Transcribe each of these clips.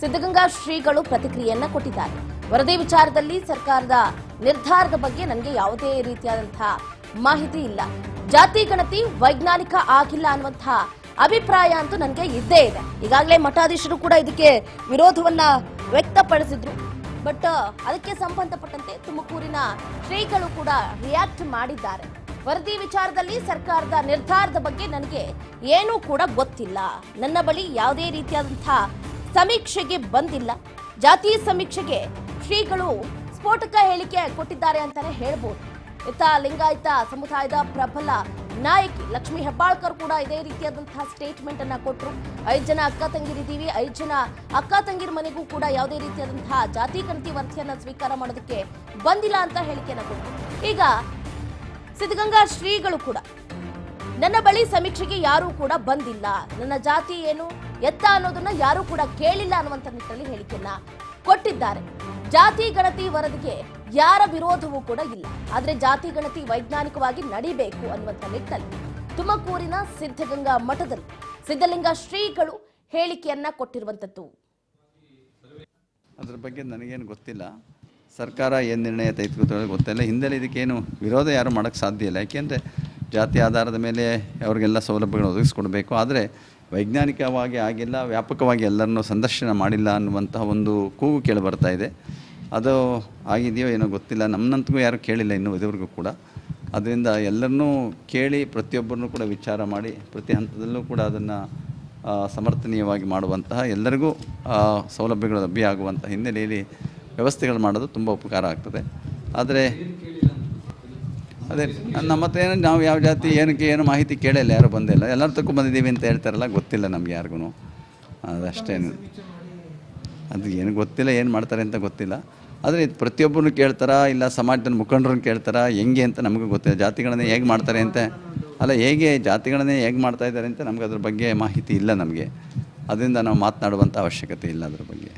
ಸಿದ್ಧಗಂಗಾ ಶ್ರೀಗಳು ಪ್ರತಿಕ್ರಿಯೆಯನ್ನ ಕೊಟ್ಟಿದ್ದಾರೆ. ವರದಿ ವಿಚಾರದಲ್ಲಿ ಸರ್ಕಾರದ ನಿರ್ಧಾರದ ಬಗ್ಗೆ ನನಗೆ ಯಾವುದೇ ರೀತಿಯಾದಂತಹ ಮಾಹಿತಿ ಇಲ್ಲ. ಜಾತಿ ಗಣತಿ ವೈಜ್ಞಾನಿಕ ಆಗಿಲ್ಲ ಅನ್ನುವಂತಹ ಅಭಿಪ್ರಾಯ ಅಂತೂ ನನಗೆ ಇದ್ದೇ ಇದೆ. ಈಗಾಗಲೇ ಮಠಾಧೀಶರು ಕೂಡ ಇದಕ್ಕೆ ವಿರೋಧವನ್ನ ವ್ಯಕ್ತಪಡಿಸಿದ್ರು. ಬಟ್ ಅದಕ್ಕೆ ಸಂಬಂಧಪಟ್ಟಂತೆ ತುಮಕೂರಿನ ಶ್ರೀಗಳು ಕೂಡ ರಿಯಾಕ್ಟ್ ಮಾಡಿದ್ದಾರೆ. ವರದಿ ವಿಚಾರದಲ್ಲಿ ಸರ್ಕಾರದ ನಿರ್ಧಾರದ ಬಗ್ಗೆ ನನಗೆ ಏನೂ ಕೂಡ ಗೊತ್ತಿಲ್ಲ. ನನ್ನ ಬಳಿ ಯಾವುದೇ ರೀತಿಯಾದಂತಹ ಸಮೀಕ್ಷೆಗೆ ಬಂದಿಲ್ಲ. ಜಾತಿ ಸಮೀಕ್ಷೆಗೆ ಶ್ರೀಗಳು ಸ್ಫೋಟಕ ಹೇಳಿಕೆ ಕೊಟ್ಟಿದ್ದಾರೆ ಅಂತಾನೆ ಹೇಳ್ಬೋದು. ಇತ್ತ ಲಿಂಗಾಯತ ಸಮುದಾಯದ ಪ್ರಬಲ ನಾಯಕಿ ಲಕ್ಷ್ಮಿ ಹೆಬ್ಬಾಳ್ಕರ್ ಕೂಡ ಇದೇ ರೀತಿಯಾದಂತಹ ಸ್ಟೇಟ್ಮೆಂಟ್ ಅನ್ನ ಕೊಟ್ಟರು ಐದು ಜನ ಅಕ್ಕ ತಂಗಿರಿದ್ದೀವಿ, ಐದು ಜನ ಅಕ್ಕ ತಂಗಿರ ಮನೆಗೂ ಕೂಡ ಯಾವುದೇ ರೀತಿಯಾದಂತಹ ಜಾತಿ ಗಣತಿ ವರದಿಯನ್ನ ಸ್ವೀಕಾರ ಮಾಡೋದಕ್ಕೆ ಬಂದಿಲ್ಲ ಅಂತ ಹೇಳಿಕೆಯನ್ನ ಕೊಟ್ಟರು ಈಗ ಸಿದ್ಧಗಂಗಾ ಶ್ರೀಗಳು ಕೂಡ ನನ್ನ ಬಳಿ ಸಮೀಕ್ಷೆಗೆ ಯಾರೂ ಕೂಡ ಬಂದಿಲ್ಲ. ನನ್ನ ಜಾತಿ ಏನು? ಎತ್ತ ಅನ್ನೋದನ್ನ ಯಾರೂ ಕೂಡ ಕೇಳಿಲ್ಲ ಅನ್ನುವಂತ ನಿಟ್ಟಿನಲ್ಲಿ ಹೇಳಿಕೆಯನ್ನ ಕೊಟ್ಟಿದ್ದಾರೆ. ಜಾತಿ, ಗಣತಿ ವರದಿಗೆ ಯಾರ ವಿರೋಧವೂ ಕೂಡ ಇಲ್ಲ. ಆದ್ರೆ ಜಾತಿ, ಗಣತಿ ವೈಜ್ಞಾನಿಕವಾಗಿ ನಡಿಬೇಕು ಅನ್ನುವಂತ ನಿಟ್ಟಲ್ಲಿ ತುಮಕೂರಿನ ಸಿದ್ಧಗಂಗಾ ಮಠದಲ್ಲಿ ಸಿದ್ಧಲಿಂಗ ಶ್ರೀಗಳು ಹೇಳಿಕೆಯನ್ನ ಕೊಟ್ಟಿರುವಂತದ್ದು. ಅದ್ರ ಬಗ್ಗೆ ನನಗೇನು ಗೊತ್ತಿಲ್ಲ. ಸರ್ಕಾರ ಏನು ನಿರ್ಣಯ ತೆಗೆದುಕೊಳ್ತಾರೆ ಗೊತ್ತಿಲ್ಲ. ಹಿಂದೆಲ್ಲ ಇದಕ್ಕೇನು ವಿರೋಧ ಯಾರು ಮಾಡೋಕ್ಕೆ ಸಾಧ್ಯ ಇಲ್ಲ. ಯಾಕೆಂದರೆ ಜಾತಿ ಆಧಾರದ ಮೇಲೆ ಅವರಿಗೆಲ್ಲ ಸೌಲಭ್ಯಗಳನ್ನು ಒದಗಿಸ್ಕೊಡ್ಬೇಕು. ಆದರೆ ವೈಜ್ಞಾನಿಕವಾಗಿ ಆಗಿಲ್ಲ, ವ್ಯಾಪಕವಾಗಿ ಎಲ್ಲರನ್ನೂ ಸಂದರ್ಶನ ಮಾಡಿಲ್ಲ ಅನ್ನುವಂತಹ ಒಂದು ಕೂಗು ಕೇಳಿ ಬರ್ತಾ ಇದೆ. ಅದು ಆಗಿದೆಯೋ ಏನೋ ಗೊತ್ತಿಲ್ಲ. ನಮ್ಮನಂತಗೂ ಯಾರು ಕೇಳಿಲ್ಲ ಇನ್ನೂ ಇದುವರೆಗೂ ಕೂಡ. ಅದರಿಂದ ಎಲ್ಲರನ್ನೂ ಕೇಳಿ ಪ್ರತಿಯೊಬ್ಬರನ್ನೂ ಕೂಡ ವಿಚಾರ ಮಾಡಿ, ಪ್ರತಿ ಹಂತದಲ್ಲೂ ಕೂಡ ಅದನ್ನು ಸಮರ್ಥನೀಯವಾಗಿ ಮಾಡುವಂತಹ ಎಲ್ಲರಿಗೂ ಸೌಲಭ್ಯಗಳು ಲಭ್ಯ ಆಗುವಂಥ ಹಿನ್ನೆಲೆಯಲ್ಲಿ ವ್ಯವಸ್ಥೆಗಳು ಮಾಡೋದು ತುಂಬ ಉಪಕಾರ ಆಗ್ತದೆ. ಆದರೆ ಅದೇ ಹತ್ರ ಏನು, ನಾವು ಯಾವ ಜಾತಿ, ಏನಕ್ಕೆ ಏನು ಮಾಹಿತಿ ಕೇಳಿಲ್ಲ, ಯಾರು ಬಂದಿಲ್ಲ. ಎಲ್ಲರೂ ಬಂದಿದ್ದೀವಿ ಅಂತ ಹೇಳ್ತಾರಲ್ಲ, ಗೊತ್ತಿಲ್ಲ ನಮ್ಗೆ ಯಾರಿಗೂ ಅದಷ್ಟೇನು ಅದು ಏನು ಗೊತ್ತಿಲ್ಲ, ಏನು ಮಾಡ್ತಾರೆ ಅಂತ ಗೊತ್ತಿಲ್ಲ. ಆದರೆ ಇದು ಪ್ರತಿಯೊಬ್ಬರನ್ನು ಕೇಳ್ತಾರಾ, ಇಲ್ಲ ಸಮಾಜದ ಮುಖಂಡರನ್ನು ಕೇಳ್ತಾರಾ, ಹೆಂಗೆ ಅಂತ ನಮಗೂ ಗೊತ್ತಿಲ್ಲ. ಜಾತಿಗಳನ್ನ ಹೇಗೆ ಮಾಡ್ತಾರೆ ಅಂತ, ಅಲ್ಲ, ಹೇಗೆ ಜಾತಿಗಳನ್ನೇ ಹೇಗೆ ಮಾಡ್ತಾ ಇದ್ದಾರೆ ಅಂತ ನಮ್ಗೆ ಅದ್ರ ಬಗ್ಗೆ ಮಾಹಿತಿ ಇಲ್ಲ ನಮಗೆ. ಅದರಿಂದ ನಾವು ಮಾತನಾಡುವಂಥ ಅವಶ್ಯಕತೆ ಇಲ್ಲ ಅದ್ರ ಬಗ್ಗೆ.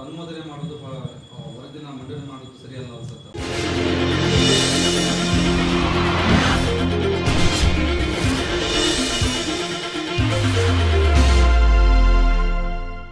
ಅನುಮೋದನೆ ಮಾಡೋದು ವರದಿನ ಮಂಡನೆ ಮಾಡೋದು ಸರಿಯಲ್ಲ ಅನ್ಸುತ್ತೆ.